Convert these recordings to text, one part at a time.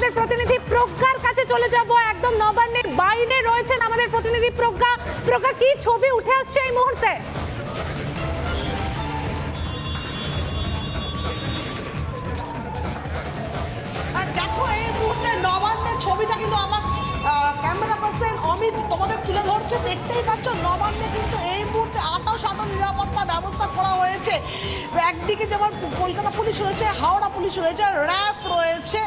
আমাদের প্রতিনিধি প্রজ্ঞার কাছে চলে যাব। একদম নবান্নের বাইরে রয়েছেন আমাদের প্রতিনিধি প্রজ্ঞা। প্রজ্ঞা, কি ছবি উঠে আসছে এই মুহূর্তে? দেখো, এই মুহূর্তে ছবিটা কিন্তু আমার ক্যামেরা তোমাদের তুলে দেখতেই পাচ্ছ, নবান্নে কিন্তু এই মুহূর্তে আটাও সাটাও নিরাপত্তা ব্যবস্থা করা হয়েছে। একদিকে যেমন কলকাতা পুলিশ রয়েছে, হাওড়া পুলিশ রয়েছে, র্যাফ রয়েছে,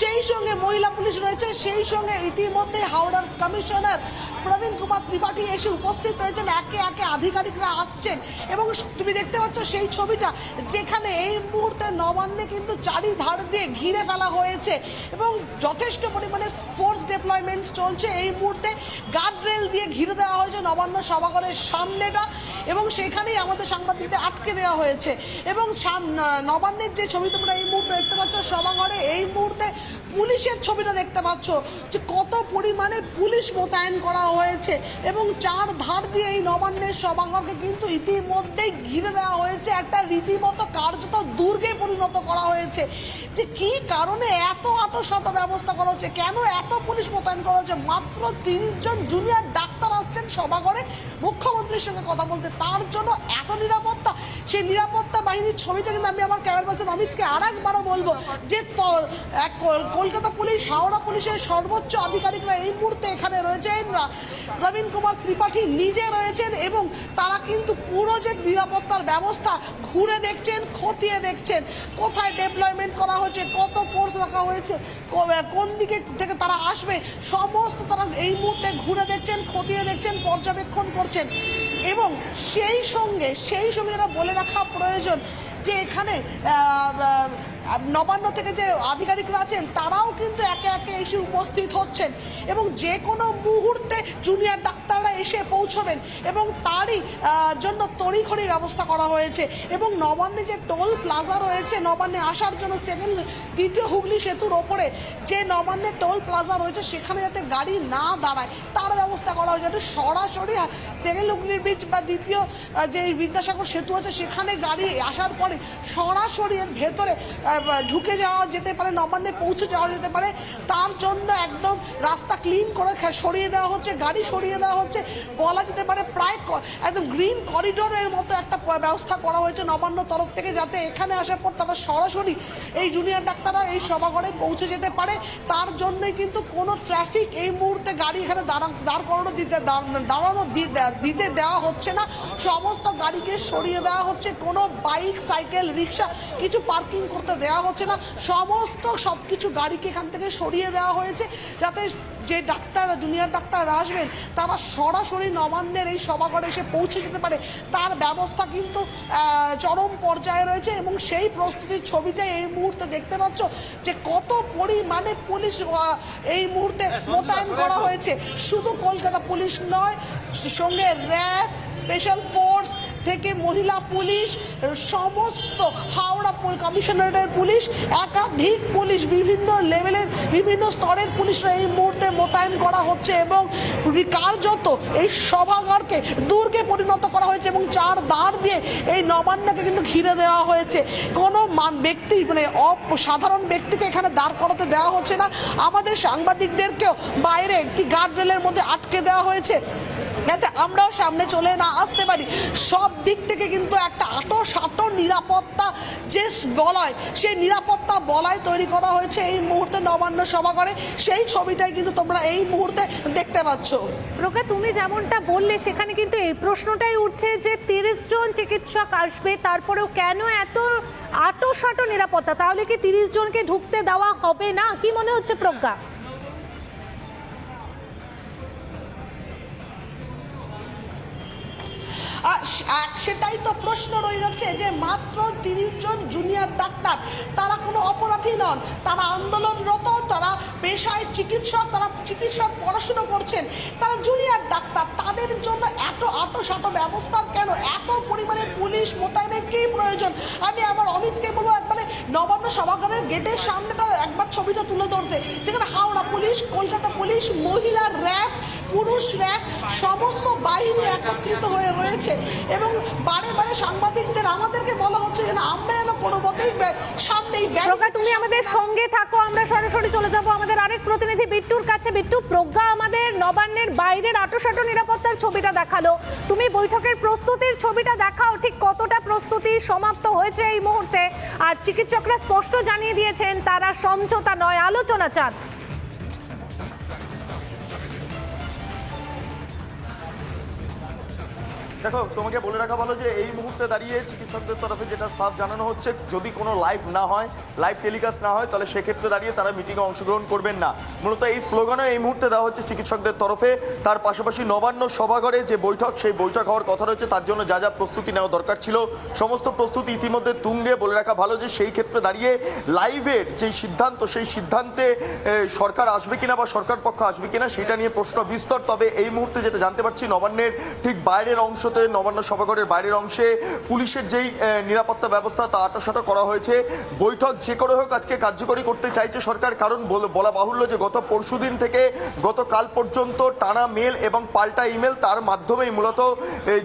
সেই সঙ্গে মহিলা পুলিশ রয়েছে, সেই সঙ্গে ইতিমধ্যে হাওড়ার কমিশনার প্রবীণ কুমার ত্রিপাঠী এসে উপস্থিত হয়েছেন। একে একে আধিকারিকরা আসছেন এবং তুমি দেখতে পাচ্ছ সেই ছবিটা যেখানে এই মুহূর্তে নবান্নে কিন্তু চারিধার দিয়ে ঘিরে ফেলা হয়েছে এবং যথেষ্ট পরিমাণে ফোর্স ডেপ্লয়মেন্ট চলছে। এই মুহূর্তে গার্ডরেল দিয়ে ঘিরে দেওয়া হয়েছে নবান্ন সভাঘরের সামনেটা এবং সেখানেই আমাদের সাংবাদিকদের আটকে দেওয়া হয়েছে। এবং নবান্নের যে ছবি তোমরা এই মুহূর্তে দেখতে পাচ্ছ সভাঘরে এই মুহূর্তে পুলিশের ছবিটা দেখতে পাচ্ছ, যে কত পরিমাণে পুলিশ মোতায়েন করা হয়েছে এবং চার ধার দিয়ে এই নবান্নের সভাঘরকে কিন্তু ইতিমধ্যেই ঘিরে দেওয়া হয়েছে। একটা রীতিমতো কার্যত দুর্গে পরিণত করা হয়েছে। যে কি কারণে এত আটোশত ব্যবস্থা করা হচ্ছে? কেন এত পুলিশ মোতায়েন করা হচ্ছে? মাত্র তিরিশ জন জুনিয়র ডাক্তার আসছেন সভাঘরে মুখ্যমন্ত্রীর সঙ্গে কথা বলতে। তার জন্য এত নিরাপত্তা, সেই নিরাপত্তা বাহিনীর ছবিটা কিন্তু আমি আমার ক্যামেরা পার্সন অমিতকে আর একবারও বলব যে কলকাতা পুলিশ, হাওড়া পুলিশের সর্বোচ্চ আধিকারিকরা এই মুহূর্তে এখানে রয়েছেন। রা- প্রবীণ কুমার ত্রিপাঠী নিজে রয়েছেন এবং তারা কিন্তু পুরো যে নিরাপত্তার ব্যবস্থা ঘুরে দেখছেন, খতিয়ে দেখছেন। কোথায় ডেপ্লয়মেন্ট করা হয়েছে, কত ফোর্স রাখা হয়েছে কোন দিকে থেকে তারা আসবে, সমস্ত তারা এই মুহূর্তে ঘুরে দেখছেন, খতিয়ে দেখছেন। পর্যবেক্ষণ করছেন এবং সেই সঙ্গে সেই সঙ্গে যারা বলে রাখা প্রয়োজন যে এখানে নবান্ন থেকে যে আধিকারিকরা আছেন, তারাও কিন্তু একে একে এসে উপস্থিত হচ্ছেন এবং যে কোনো মুহূর্তে জুনিয়র ডাক্তাররা এসে পৌঁছবেন এবং তারই জন্য তড়িঘড়ি ব্যবস্থা করা হয়েছে এবং নবান্নে যে টোল প্লাজা রয়েছে, নবান্নে আসার জন্য সেকেন্ড দ্বিতীয় হুগলি সেতুর ওপরে যে নবান্নে টোল প্লাজা রয়েছে, সেখানে যাতে গাড়ি না দাঁড়ায়, তার ব্যবস্থা করা হয়েছে। যাতে সরাসরি সেকেন্ড হুগলির ব্রিজ বা দ্বিতীয় যে বিদ্যাসাগর সেতু আছে, সেখানে গাড়ি আসার পরে সরাসরি এর ভেতরে ঢুকে যাওয়া যেতে পারে, নবান্নে পৌঁছে যাওয়া যেতে পারে, তার জন্য একদম রাস্তা ক্লিন করে সরিয়ে দেওয়া হচ্ছে, গাড়ি সরিয়ে দেওয়া হচ্ছে, বলা যেতে পারে প্রায় একদম গ্রিন করিডোরের মতো একটা ব্যবস্থা করা হয়েছে নবান্ন তরফ থেকে, যাতে এখানে আসার পর তারা সরাসরি এই জুনিয়র ডাক্তাররা এই সভাঘরে পৌঁছে যেতে পারে। তার জন্যই কিন্তু কোনো ট্রাফিক এই মুহূর্তে গাড়ি এখানে দাঁড়া দাঁড় করানো দিতে দাঁড়ানো দিতে দেওয়া হচ্ছে না। সমস্ত গাড়িকে সরিয়ে দেওয়া হচ্ছে, কোনো বাইক সাইকেল রিক্সা কিছু পার্কিং করতে দেওয়া হচ্ছে না। সমস্ত সব কিছু গাড়িকে এখান থেকে সরিয়ে দেওয়া হয়েছে যাতে যে ডাক্তার জুনিয়র ডাক্তাররা আসবেন তারা সরাসরি নবান্নের এই সভাঘরে এসে পৌঁছে যেতে পারে। তার ব্যবস্থা কিন্তু চরম পর্যায়ে রয়েছে এবং সেই প্রস্তুতির ছবিটা এই মুহূর্তে দেখতে পাচ্ছ যে কত পরিমাণে পুলিশ এই মুহূর্তে মোতায়েন করা হয়েছে। শুধু কলকাতা পুলিশ নয় সঙ্গে র্যাফ স্পেশাল ফোর্স থেকে মহিলা পুলিশ, সমস্ত হাওড়া কমিশনারেটের পুলিশ, একাধিক পুলিশ, বিভিন্ন লেভেলের, বিভিন্ন স্তরের পুলিশরা এই মুহূর্তে মোতায়েন করা হচ্ছে এবং কার্যত এই সভাঘরকে দুর্গে পরিণত করা হয়েছে এবং চার দ্বার দিয়ে এই নবান্নকে কিন্তু ঘিরে দেওয়া হয়েছে। কোনো মান ব্যক্তি মানে সাধারণ ব্যক্তিকে এখানে দাঁড় করাতে দেওয়া হচ্ছে না। আমাদের সাংবাদিকদেরকেও বাইরে একটি গার্ড রেলের মধ্যে আটকে দেওয়া হয়েছে। যাতে আমরাও সামনে চলে না আসতে পারি। সব দিক থেকে কিন্তু একটা আটো সাটো নিরাপত্তা যে বলয়, সেই নিরাপত্তা বলয় তৈরি করা হয়েছে এই মুহূর্তে নবান্ন সভাঘরে। সেই ছবিটাই কিন্তু তোমরা এই মুহূর্তে দেখতে পাচ্ছ। প্রজ্ঞা তুমি যেমনটা বললে, সেখানে কিন্তু এই প্রশ্নটাই উঠছে যে তিরিশ জন চিকিৎসক আসবে, তারপরেও কেন এত আটো সাটো নিরাপত্তা? তাহলে কি তিরিশ জনকে ঢুকতে দেওয়া হবে না? কি মনে হচ্ছে প্রজ্ঞা? তো প্রশ্ন রয়ে যাচ্ছে যে মাত্র তিরিশ জন জুনিয়র ডাক্তার, তারা কোনো অপরাধী নন। তারা আন্দোলনরত, তারা পেশায় চিকিৎসক, তারা চিকিৎসার পড়াশুনো করছেন। তারা জুনিয়র ডাক্তার, তাদের জন্য এত আটো সাটো ব্যবস্থার কেন? এত পরিমাণে পুলিশ মোতায়েনের কী প্রয়োজন? আমি আমার অমিতকে বলব একবারে নবান্ন সভাঘরের গেটের সামনেটা একবার ছবিটা তুলে ধরতে। যেখানে হাওড়া পুলিশ, কলকাতা পুলিশ, মহিলা র্যাব পুরুষ র্যাব সমস্ত বাহিনী একত্রিত হয়ে রয়েছে এবং বারে বারে সাংবাদিকদের আমাদেরকে বলা হচ্ছে যেন আমরা যেন কোনো মতেই সামনেই প্রজ্ঞা তুমি আমাদের সঙ্গে থাকো আমরা সরাসরি চলে যাব। আমাদের আরেক প্রতিনিধি বিট্টুর কাছে। বিট্টু প্রজ্ঞা আমাদের নবান্নের বাইরের আটোসাটো নিরাপত্তার ছবিটা দেখাল। তুমি বৈঠকের প্রস্তুতির ছবিটা দেখাও ঠিক কতটা প্রস্তুতি সমাপ্ত হয়েছে এই মুহূর্তে? আর চিকিৎসকরা স্পষ্ট জানিয়ে দিয়েছেন তারা সমঝোতা নয় আলোচনা চান। দেখো, তোমাকে বলে রাখা ভালো যে এই মুহূর্তে দাঁড়িয়ে চিকিৎসকদের তরফে যেটা সাফ জানানো হচ্ছে, যদি কোনো লাইভ না হয়, লাইভ টেলিকাস্ট না হয়, তাহলে সেক্ষেত্রে দাঁড়িয়ে তারা মিটিংয়ে অংশগ্রহণ করবেন না। মূলত এই স্লোগানও এই মুহূর্তে দেওয়া হচ্ছে চিকিৎসকদের তরফে। তার পাশাপাশি নবান্ন সভাঘরে যে বৈঠক, সেই বৈঠক হওয়ার কথা রয়েছে, তার জন্য যা যা প্রস্তুতি নেওয়া দরকার ছিল, সমস্ত প্রস্তুতি ইতিমধ্যে তুঙ্গে বলে রাখা ভালো যে সেই ক্ষেত্রে দাঁড়িয়ে লাইভের যেই সিদ্ধান্ত, সেই সিদ্ধান্তে সরকার আসবে কিনা বা সরকার পক্ষ আসবে কিনা, সেটা নিয়ে প্রশ্ন বিস্তর। তবে এই মুহূর্তে যেটা জানতে পারছি, নবান্নের ঠিক বাইরের অংশতে নবান্ন সভাঘরের বাইরের অংশে পুলিশের যেই নিরাপত্তা ব্যবস্থা তা আটাশাটা করা হয়েছে। বৈঠক যে করে হোক আজকে কার্যকরী করতে চাইছে সরকার, কারণ বলা বাহুল্য যে গত পরশুদিন থেকে গতকাল পর্যন্ত টানা মেল এবং পাল্টা ইমেল তার মাধ্যমেই মূলত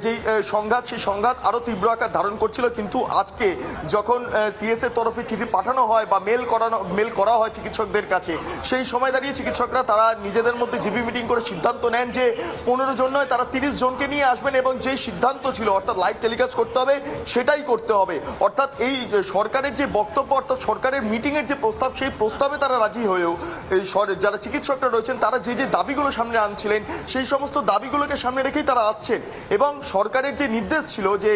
যেই সংঘাত, সেই সংঘাত আরও তীব্র আকার ধারণ করছিল। কিন্তু আজকে যখন সিএস এর তরফে চিঠি পাঠানো হয় বা মেল করানো, মেল করা হয় চিকিৎসকদের কাছে, সেই সময় দাঁড়িয়ে চিকিৎসকরা তারা নিজেদের মধ্যে জিবি মিটিং করে সিদ্ধান্ত নেন যে পনেরো জন নয়, তারা তিরিশ জনকে নিয়ে আসবেন এবং যেই সিদ্ধান্ত ছিল, অর্থাৎ লাইভ টেলিকাস্ট করতে হবে, সেটাই করতে হবে। অর্থাৎ এই সরকারের যে বক্তব্য, অর্থাৎ সরকারের মিটিংয়ের যে প্রস্তাব, সেই প্রস্তাবে তারা রাজি হয়েও যারা চিকিৎসকরা রয়েছেন, তারা যে যে দাবিগুলো সামনে আনছিলেন, সেই সমস্ত দাবিগুলোকে সামনে রেখেই তারা আসছেন। এবং সরকারের যে নির্দেশ ছিল যে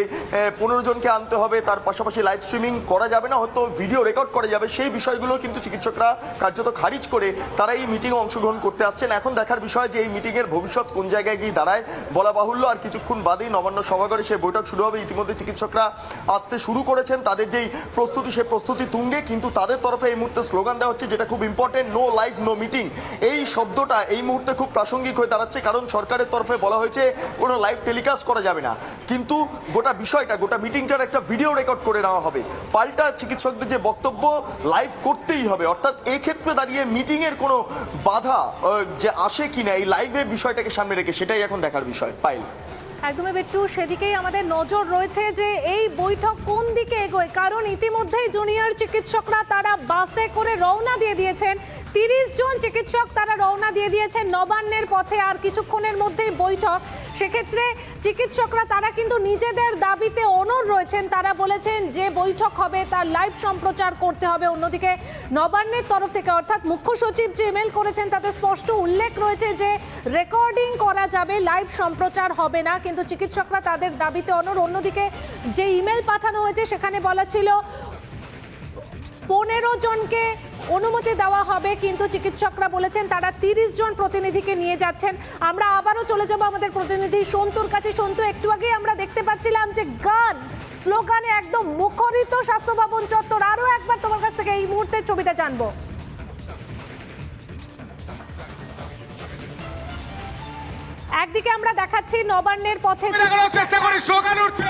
পনেরো জনকে আনতে হবে, তার পাশাপাশি লাইভ স্ট্রিমিং করা যাবে না, হয়তো ভিডিও রেকর্ড করা যাবে, সেই বিষয়গুলো কিন্তু চিকিৎসকরা কার্যত খারিজ করে তারা এই মিটিংয়ে অংশগ্রহণ করতে আসছেন। এখন দেখার বিষয় যে এই মিটিংয়ের ভবিষ্যৎ কোন জায়গায় গিয়ে দাঁড়ায়, বলা বাহুল্য। আর কিছুক্ষণ বাদেই নবান্ন সভাঘরে সেই বৈঠক শুরু হবে। ইতিমধ্যে চিকিৎসকরা আসতে শুরু করেছেন। তাদের যেই প্রস্তুতি, সেই প্রস্তুতি তুঙ্গে, কিন্তু তাদের তরফে এই মুহূর্তে স্লোগান দেওয়া হচ্ছে যেটা খুব important no live no meeting এই শব্দটা এই মুহূর্তে খুব প্রাসঙ্গিক হয়ে দাঁড়াচ্ছে, কারণ সরকারের তরফে বলা হয়েছে কোনো লাইভ টেলিকাস্ট করা যাবে না। কিন্তু গোটা বিষয়টা, গোটা মিটিংটার একটা ভিডিও রেকর্ড করে নেওয়া হবে। পাল্টা চিকিৎসকদের যে বক্তব্য লাইভ করতেই হবে। অর্থাৎ এক্ষেত্রে দাঁড়িয়ে মিটিংয়ের কোনো বাধা যে আসে কিনা, এই লাইভের বিষয়টাকে সামনে রেখে সেটাই এখন দেখার বিষয়। পাইল একদমই বিট্টু, সেদিকেই আমাদের নজর রয়েছে যে এই বৈঠক কোন দিকে এগোয়? কারণ ইতিমধ্যেই জুনিয়র চিকিৎসকরা তারা বাসে করে রওনা দিয়ে দিয়েছেন। তিরিশ জন চিকিৎসক তারা রওনা দিয়ে দিয়েছেন নবান্নের পথে আর কিছুক্ষণের মধ্যেই বৈঠক। সেক্ষেত্রে চিকিৎসকরা তারা কিন্তু নিজেদের দাবিতে অনড় রয়েছেন। তারা বলেছেন যে বৈঠক হবে তার লাইভ সম্প্রচার করতে হবে। অন্যদিকে নবান্নের তরফ থেকে অর্থাৎ মুখ্য সচিব যে ইমেল করেছেন তাতে স্পষ্ট উল্লেখ রয়েছে যে রেকর্ডিং করা যাবে, লাইভ সম্প্রচার হবে না। কিন্তু চিকিৎসকরা তাদের দাবিতে অনড় অন্যদিকে যে ইমেল পাঠানো হয়েছে, সেখানে বলা ছিল পনেরো জনকে অনুমতি দেওয়া হবে, কিন্তু চিকিৎসকরা বলেছেন তারা তিরিশ জন প্রতিনিধিকে নিয়ে যাচ্ছেন। আমরা আবারও চলে যাব আমাদের প্রতিনিধি সন্তুর কাছে। সন্তু, একটু আগে আমরা দেখতে পাচ্ছিলাম যে গান, স্লোগানে একদম মুখরিত স্বাস্থ্য ভবন চত্বর। আরও একবার তোমার কাছ থেকে এই মুহূর্তের ছবিটা জানব। একদিকে আমরা দেখাচ্ছি নবান্নের পথে চেষ্টা করি স্লোগান উঠছে।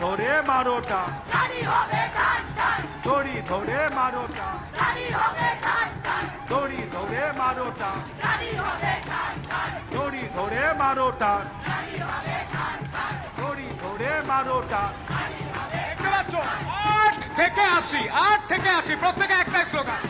ধরে মারোটা দড়ি ধরে মারোটা দড়ি ধরে মারোটা দড়ি ধরে মারোটা দড়ি ধরে মারোটা থেকে আসি আট থেকে আসি প্রত্যেকে একটাই স্লোগান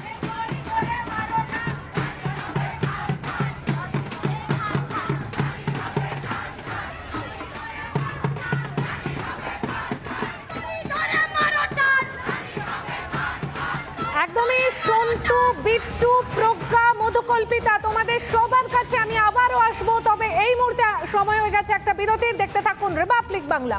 কল্পিতা, তোমাদের সবার কাছে আমি আবারও আসব, তবে এই মুহূর্তে সময় হয়ে গেছে একটা বিরতির। দেখতে থাকুন রিপাবলিক বাংলা।